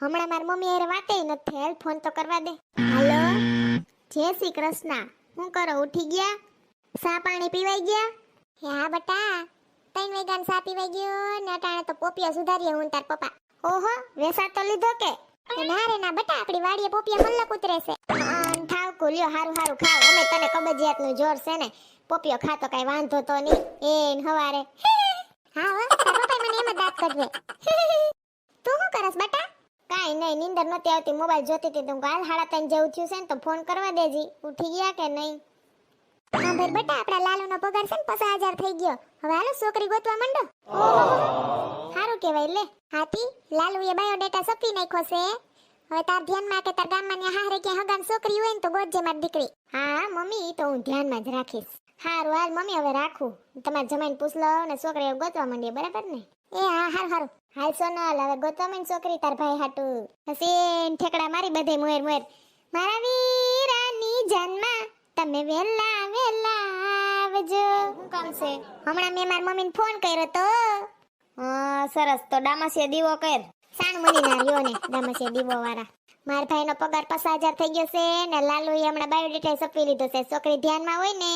હમણાં માર મમ્મી હારે વાતે નથી હેલ ફોન તો કરવા દે. હાલો? જય શ્રી કૃષ્ણ. હું કરો, ઉઠી ગયા? સા પાણી પીવાઈ ગયા? હા બટા. તૈન વેગાન સા પીવાઈ ગયો? ને અટાણે તો પોપિયા સુધારીએ હું તાર પપ્પા. ઓહો વેસા તો લીધો કે? ના રે ના બટા, આપણી વાડીએ પોપિયા મલ્લક ઉતરે છે થાવ કુલ્યો હારું હારું ખાવ અમે તને કબજિયાતનું જોર છે ને, પોપિયો ખાતો કઈ વાંધો તો નહીં. એ હવારે. હા હો, તાર મને એમ દાંત કાઢવે તું શું કરસ બટા? કાઈ નહીં નીંદર નહોતી આવતી મોબાઈલ જોતી હતી. તું કાલ હાડા ત્રણ જેવું થયું છે ને તો ફોન કરવા દેજી. ઉઠી ગયા કે નહીં? હા ભાઈ બટા આપણા લાલુનો પગાર છે ને પચાસ હજાર થઈ ગયો. હવે હાલો છોકરી ગોતવા માંડો. સારું કહેવાય લે. હાથી લાલુએ બાયોડેટા સપી નાખ્યો છે. હવે તાર ધ્યાનમાં કે તાર ગામમાં ને હારે ક્યાં હગામ છોકરી હોય ને તો ગોતજે મારી દીકરી. હા મમ્મી તો હું ધ્યાનમાં જ રાખીશ. હારું હાલ મમ્મી હવે રાખું. તમારે જમાઈને પૂછ લો ને છોકરી ગોતવા માંડીએ બરાબર ને? એ, હા, હારું હારું. હાલ સોનલ, હવે છોકરી તાર ભાઈ હાટુ. ઠેકડા મારી બધે મોર મોર મારા વીરાની જન્મા તમે વેલા વેલા આવજો. કામ છે? હમણાં મેં મારા મમ્મીને ફોન કર્યો તો. હા, સરસ. તો ડામસીએ દીવો કર. સાણ મની ના રહ્યો ને ડામસીએ દીવો વાળા. મારા ભાઈનો પગાર પચાસ હજાર થઈ ગયો છે ને લાલુએ હમણાં બાયોડેટા સપી લીધો છે. છોકરી ધ્યાનમાં હોય ને,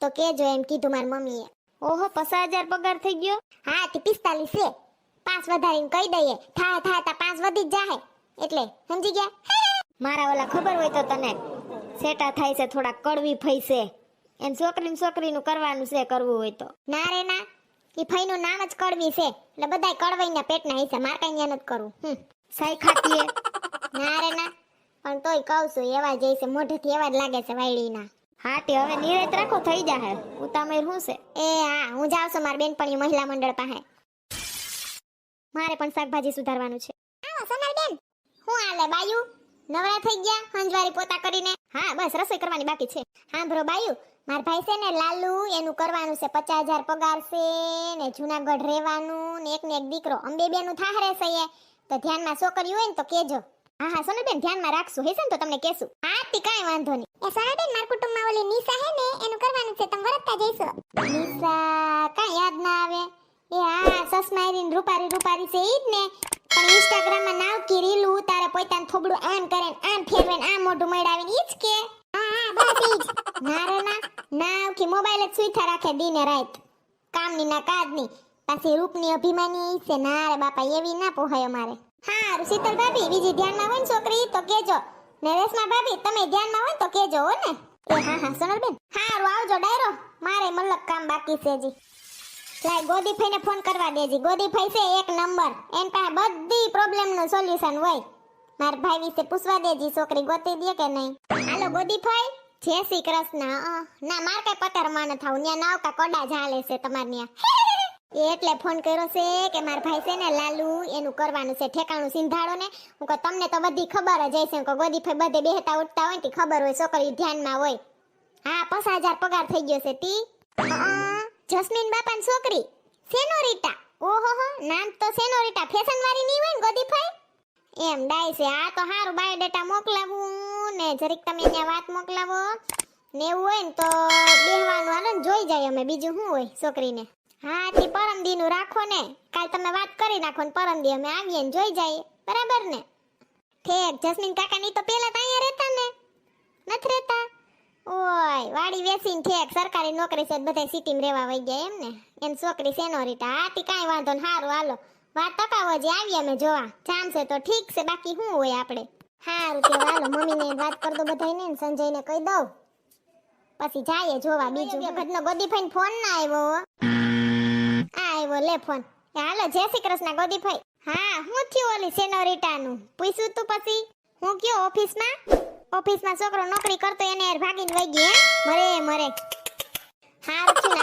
તો કેજો એમ કીધું મારી મમ્મીએ. ઓહો પચાસ હજાર પગાર થઈ ગયો? હા તે પિસ્તાલીસ છે. પાંચ વધારીને કહી દઈએ થા થા તા પાંચ વધી જ જાહે. એટલે સમજી ગયા? મારા ઓલા ખબર હોય તો તને સેટા થાય છે થોડા કડવી ફઈ છે. એમ છોકરીને છોકરીનું કરવાનું છે કરવું હોય તો. ના રે ના એ ફઈનું નામ જ કડવી છે. એટલે બધાય કડવાઈના પેટના હિસ્સે માર કઈ નથી કરવું. હમ. સાઈ ખાતીએ ના રે ના પણ તોય કહું છું એવા જ છે મોઢેથી એવા જ લાગે છે વાયડીના. હા તે હવે નિરાત રાખો થઈ જાહે. ઉતામેર શું છે? એ હા હું જાઉં છું મારી બેનપણી મહિલા મંડળ પાસે. મારે પણ શાકભાજી સુધારવાનું છે. આવો સોનલ બેન હું આલે બાયુ? નવરા થઈ ગયા હંજવારી પોતા કરીને? હા બસ રસોઈ કરવાની બાકી છે. હા બ્રો બાયુ મારા ભાઈ છે ને લાલુ એનું કરવાનું છે પચાસ હજાર પગાર છે ને જુનાગઢ રહેવાનું ને એક ને એક દીકરો. અંબે બેનું થાહરે છે એ. તો ધ્યાનમાં છોકરી હોય ને તો કેજો. હા હા સોનલબેન ધ્યાનમાં રાખશું ને તો તમને કહેશું. હા તી કાંઈ વાંધો નહીં. એ સોનલબેન મારા કુટુંબમાં ઓલી નિશા હે ને એનું કરવાનું છે તમે વરતતા જઈશો. નિશા કાંઈ યાદ ના આવે. એ હા સસમાઈરીન રૂપારી રૂપારી છે ઈ જ ને. પણ ઇન્સ્ટાગ્રામમાં નાવ કી રીલ ઉતારે પોતાનું થોબડું આમ કરે ને આમ ફેરવે ને આમ મોઢું મળાવે ને ઈ જ કે. હા હા બસ ઈ જ. ના રે ના નાવ કી મોબાઈલ જ સુઈથા રાખે દીને રાત. કામની ના કાજની. પાછી રૂપની અભિમાની ઈ છે. ના રે બાપા એવી ના પોહાય અમારે. હારું શીતલ ભાભી, બીજી ધ્યાનમાં હોય ને છોકરી, તો કેજો ને ભાભી, તમે ધ્યાનમાં હોય તો કેજો હો ને. એ, હા હા, સોનલબેન. હારું, આવજો, ડાયરો. મારે મલક કામ બાકી છે જી લાય ગોદીભાઈને ફોન કરવા દેજી. ગોદીભાઈ છે એક નંબર. એન પાસે બધી પ્રોબ્લેમનું સોલ્યુશન હોય. માર ભાઈ વિશે પૂછવા દેજી, છોકરી ગોતી દે કે નહીં. હાલો ગોદીભાઈ જય શ્રી કૃષ્ણ. ના, માર કઈ પતર માન થાવ. ન્યા નાવ કા કોડા ઝાલે છે તમાર ન્યા. એટલે ફોન કર્યો છે કે મારા ભાઈ છે ને લાલુ, એનું કરવાનું છે ઠેકાણું સિંધાડો ને. હું કહું, તમને તો બધી ખબર જ હશે. કે ગોદીભાઈ બધે બેહતા ઉઠતા હોય ને ખબર હોય છોકરી ધ્યાનમાં હોય. હા, પચાસ હજાર પગાર થઈ ગયો છે તી. જસ્મીન બાપાની છોકરી, સેનોરિટા. ઓહો હો, નામ તો સેનોરિટા. ફેશન વાળી નહીં હોય ને ગોદીભાઈ એમ ડાય છે. આ તો હારું બાયોડેટા મોકલાવું ને જરીક તમે અહીંયા વાત મોકલાવો. ને એવું હોય ને તો બેહવાનું હાલો ને, જોઈ જાય અમે. બીજું શું હોય છોકરીને? હા, તે પરમદી નું રાખો ને. કાલ તમે વાત કરી નાખો ને પરમદી અમે આવીએ ને જોઈ જઈએ. બરાબર ને? ઠેક, જસ્મીન કાકા ની તો પેલા તો અહીંયા રહેતા ને. નથી રહેતા? ઓય, વાડી વેસીને ઠેક, સરકારી નોકરી છે બધા સિટીમાં રહેવા વઈ ગયા એમ ને. એમ છોકરી સેનોરિટા આતી કાંઈ વાંધો ને સારું હાલો. વાત તકાવો જે આવીએ અમે જોવા. જામશે તો ઠીક છે, બાકી શું હોય આપણે? હારું કે હાલો, મમ્મીને વાત કર દો બધાયને ને, સંજયને કહી દઉં. પછી જાઈએ જોવા બીજું. વખતનો ગોદીભાઈ ફોન ના આવ્યો હો. આવ્યો, લે ફોન. હાલો, જય શ્રી કૃષ્ણ ગોદીભાઈ હા, હું થયું ઓલી સેનોરિટાનું? પૂછ્યું તું પછી? હું કયો ઓફિસમાં? ઓફિસમાં છોકરો નોકરી કરતો, એને યાર ભાગીને વઈ ગયો હે? મરે મરે. ને.